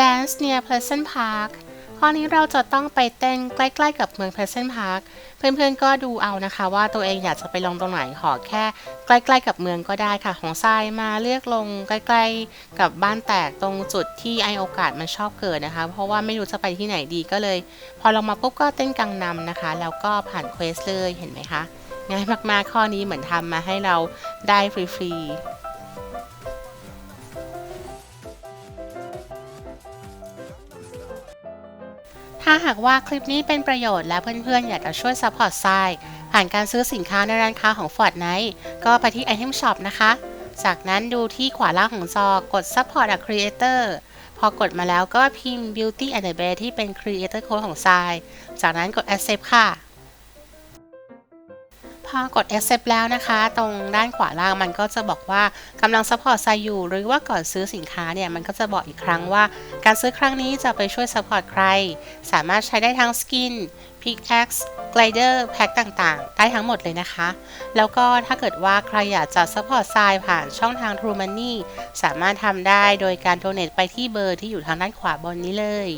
Dance near Pleasant Park ข้อนี้เราจะต้องไปเต้นใกล้ๆกับเมือง Pleasant Park เพื่อนๆก็ดูเอานะคะว่าตัวเองอยากจะไปลงตรงไหนขอแค่ใกล้ๆกับเมืองก็ได้ค่ะ ของทรายมาเลือกลงใกล้ๆกับบ้านแตกตรงจุดที่ไอโอกาสมันชอบเกิดนะคะ เพราะว่าไม่รู้จะไปที่ไหนดีก็เลย พอลงมาปุ๊บก็เต้นกังนำนะคะ แล้วก็ผ่านเควสเลยเห็นไหมคะง่ายมากๆข้อนี้เหมือนทำมาให้เราได้ฟรีๆ ถ้าหากว่าคลิปนี้เป็นประโยชน์และเพื่อนๆ อยากจะช่วยซัพพอร์ตทรายผ่านการซื้อสินค้าในร้านค้าของ Fortnite ก็ไปที่ Item Shop นะคะ จากนั้นดูที่ขวาล่างของจอกด Support a Creator พอกดมาแล้วก็พิมพ์ Beauty and the Bear ที่เป็น Creator Code ของทราย จากนั้นกด Accept ค่ะ กด accept แล้วนะคะ ตรงด้านขวาล่างมันก็จะบอกว่ากำลัง support ไซอยู่ หรือว่าก่อนซื้อสินค้าเนี่ย มันก็จะบอกอีกครั้งว่า การซื้อครั้งนี้จะไปช่วย support ใคร สามารถใช้ได้ทั้ง skin pickaxe glider pack ต่างๆ ได้ทั้งหมดเลยนะคะ แล้วก็ถ้าเกิดว่าใครอยากจะ support ทรายผ่านช่องทาง True Money สามารถทำได้โดยการ donate ไปที่เบอร์ที่อยู่ทางด้านขวาบนนี้เลย